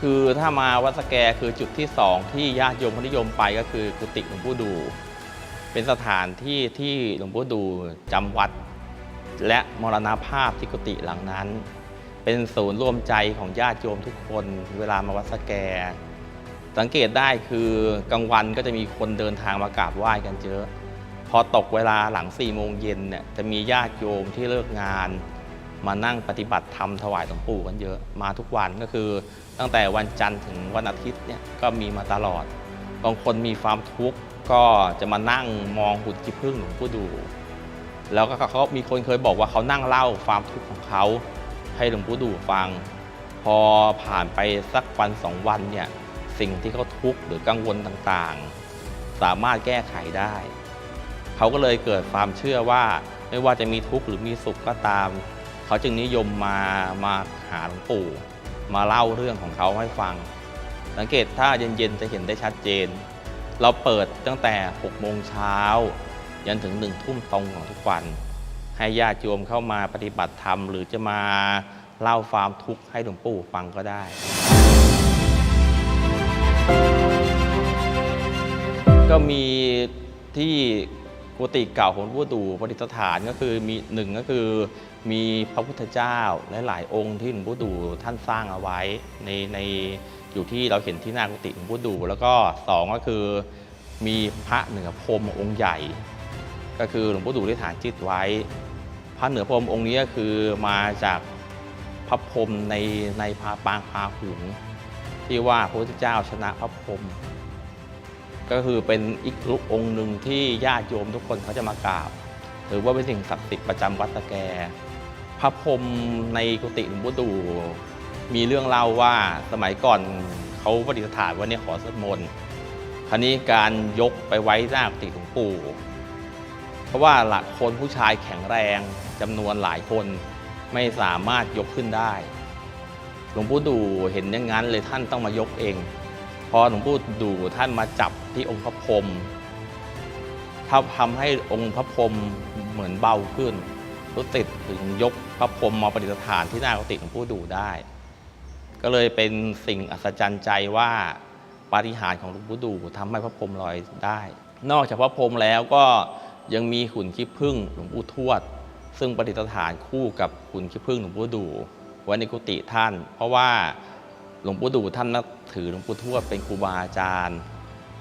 คือถ้ามาวัดสแกคือจุดที่สองที่ญาติโยมเขานิยมไปก็คือกุฏิหลวงปู่ดู เป็นสถานที่ที่หลวงปู่ดูจำวัด และมรณภาพที่กุฏิหลังนั้น เป็นศูนย์รวมใจของญาติโยมทุกคนเวลามาวัดสแก สังเกตได้คือกลางวันก็จะมีคนเดินทางมากราบไหว้กันเยอะ พอตกเวลาหลัง4ี่โมงเย็นเนี่ยจะมีญาติโยมที่เลิกงาน มานั่งปฏิบัติธรรมถวายหลวงปู่กันเยอะมาทุกวันก็คือ ตั้งแต่วันจันทร์ถึงวันอาทิตย์เนี่ยก็มีมาตลอดบางคนมีความทุกข์ก็จะมานั่งมองหุ่นขี้ผึ้งหลวงปู่ดู แล้วก็เขามีคนเคยบอกว่าเขานั่งเล่าความทุกข์ของเขาให้หลวงปู่ดูฟัง พอผ่านไปสักวันสองวันเนี่ยสิ่งที่เขาทุกข์หรือกังวลต่างๆ สามารถแก้ไขได้ เขาก็เลยเกิดความเชื่อว่าไม่ว่าจะมีทุกข์หรือมีสุขก็ตาม เขาจึงนิยมมามาหาหลวงปู่ มาเล่าเรื่องของเขาให้ฟัง สังเกตถ้าเย็นๆจะเห็นได้ชัดเจน เราเปิดตั้งแต่6โมงเช้ายันถึง1ทุ่มตรงของทุกวัน ให้ญาติโยมเข้ามาปฏิบัติธรรม หรือจะมาเล่าความทุกข์ให้หลวงปู่ฟังก็ได้ ก็มีที่ กุฏิเก่าของหลวงปู่ดูประดิษฐานก็คือมีหนึ่งก็คือมีพระพุทธเจ้าและหลายองค์ที่หลวงปู่ดูท่านสร้างเอาไว้ในในอยู่ที่เราเห็นที่หน้ากุฏิหลวงปู่ดูแล้วก็สองก็คือมีพระเหนือพรมองค์ใหญ่ ก็คือหลวงปู่ดูได้ฐานจิตไว้ พระเหนือพรมองค์นี้ก็คือมาจากพระพรมในในพาปางพาหุงที่ว่าพระพุทธเจ้าชนะพระพรม ก็คือเป็นอีกรูปองค์หนึ่งที่ญาติโยมทุกคนเขาจะมากราบถือว่าเป็นสิ่งศักดิ์สิทธิ์ประจำวัดตะแก พระพรมในกุฏิหลวงปู่ดูมีเรื่องเล่าว่าสมัยก่อนเขาปฏิสถานว่าเนี่ยขอสวดมนต์คราวนี้การยกไปไว้หน้ากุฏิหลวงปู่เพราะว่าหลักคนผู้ชายแข็งแรงจำนวนหลายคนไม่สามารถยกขึ้นได้ หลวงปู่ดูเห็นอย่างนั้นเลยท่านต้องมายกเอง พอหลวงปู่ดูท่านมาจับที่องค์พระพรหมถ้าทำให้องค์พระพรหมเหมือนเบาขึ้นรู้ติดถึงยกพระพรหมมาประดิษฐานที่หน้ากุฏิหลวงปู่ดูได้ ก็เลยเป็นสิ่งอัศจรรย์ใจว่าปาฏิหาริย์ของหลวงปู่ดูทำให้พระพรหมลอยได้ นอกจากพระพรหมแล้วก็ยังมีหุ่นขี้ผึ้งหลวงปู่ทวด ซึ่งประดิษฐานคู่กับหุ่นขี้ผึ้งหลวงปู่ดูไว้ในกุฏิท่าน เพราะว่าหลวงปู่ดูท่านนับ ถือหลวงปู่ทวดเป็นครูบาอาจารย์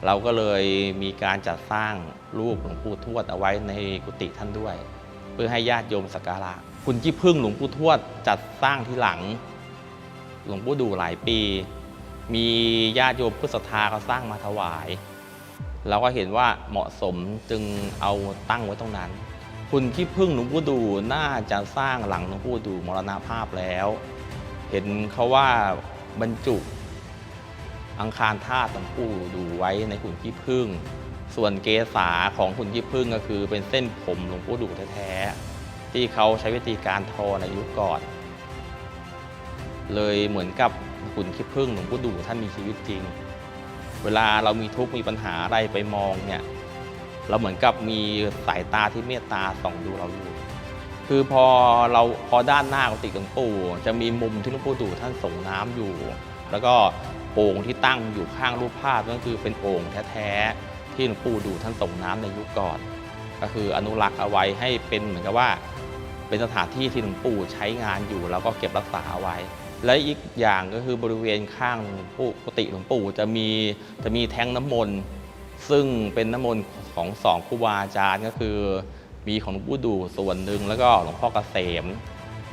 เราก็เลยมีการจัดสร้างรูปหลวงปู่ทวดเอาไว้ในกุฏิท่านด้วย เพื่อให้ญาติโยมสักการะคุณจี้พึ่งหลวงปู่ทวดจัดสร้างที่หลัง หลวงปู่ดูหลายปี มีญาติโยมพุทธศรัทธาเขาสร้างมาถวาย เราก็เห็นว่าเหมาะสมจึงเอาตั้งไว้ตรงนั้น คุณขี้พึ่งหลวงปู่ดูน่าจะสร้างหลังหลวงปู่ดูมรณภาพแล้ว เห็นเขาว่าบรรจุ อังคารธาตุหลวงปู่ดูไว้ในหุ่นขี้ผึ้งส่วนเกษาของหุ่นขี้ผึ้งก็คือเป็นเส้นผมหลวงปู่ดูแท้ๆที่เขาใช้วิธีการทอในยุคก่อน เลยเหมือนกับหุ่นขี้ผึ้งหลวงปู่ดูท่านมีชีวิตจริง เวลาเรามีทุกข์มีปัญหาอะไรไปมองเนี่ยเราเหมือนกับมีสายตาที่เมตตาส่องดูเราอยู่คือพอเราพอด้านหน้ากุฏิหลวงปู่จะมีมุมที่หลวงปู่ดูท่านส่งน้ำอยู่ แล้วก็ โอ่งที่ตั้งอยู่ข้างรูปภาพนั่นคือเป็นโอ่งแท้ๆที่หลวงปู่ดูท่านส่งน้ำในยุคก่อน ก็คืออนุรักษ์เอาไว้ให้เป็นเหมือนกับว่า เป็นสถานที่ที่หลวงปู่ใช้งานอยู่แล้วก็เก็บรักษาเอาไว้ และอีกอย่างก็คือบริเวณข้างผู้กุฏิหลวงปู่จะมีจะมีแท้งน้ำมนต์ซึ่งเป็นน้ำมนต์ของสองครูบาอาจารย์ก็คือมีของหลวงปู่ดูส่วนหนึ่งแล้วก็หลวงพ่อเกษม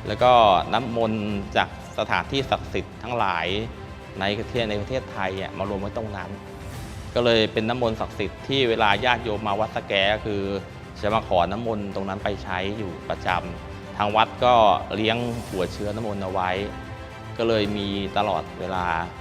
แล้วก็น้ำมนต์จากสถานที่ศักดิ์สิทธิ์ทั้งหลาย ในประเทศในประเทศไทยอะมารวมไว้ตรงนั้น ก็เลยเป็นน้ำมนต์ศักดิ์สิทธิ์ที่เวลาญาติโยมมาวัดสแกก็คือจะมาขอน้ำมนต์ตรงนั้นไปใช้อยู่ประจำทางวัดก็เลี้ยงหัวเชื้อน้ำมนต์เอาไว้ ก็เลยมีตลอดเวลา